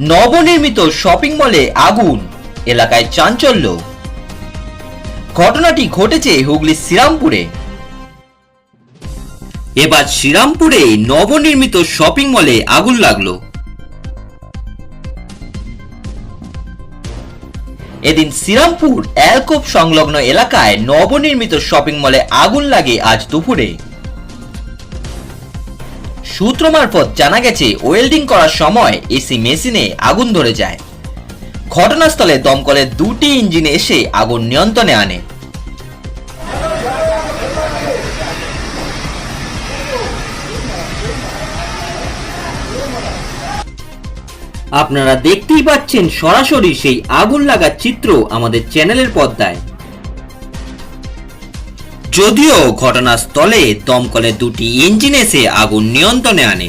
নবনির্মিত শপিং মলে আগুন, এলাকায় চাঞ্চল্য। ঘটনাটি ঘটেছে হুগলির শ্রীরামপুরে। এবার শ্রীরামপুরে নবনির্মিত শপিং মলে আগুন লাগল। এদিন শ্রীরামপুর অ্যালকোপ সংলগ্ন এলাকায় নবনির্মিত শপিং মলে আগুন লাগে আজ দুপুরে। সূত্র মারফত জানা গেছে, ওয়েল্ডিং করার সময় এসি মেশিনে আগুন ধরে যায়। ঘটনাস্থলে দমকলের দুটি ইঞ্জিন এসে আগুন নিয়ন্ত্রণে আনে। আপনারা দেখতেই পাচ্ছেন সরাসরি সেই আগুন লাগার চিত্র আমাদের চ্যানেলের পর্দায়। যদিও ঘটনাস্থলে দমকলের দুটি ইঞ্জিন এসে আগুন নিয়ন্ত্রণে আনে।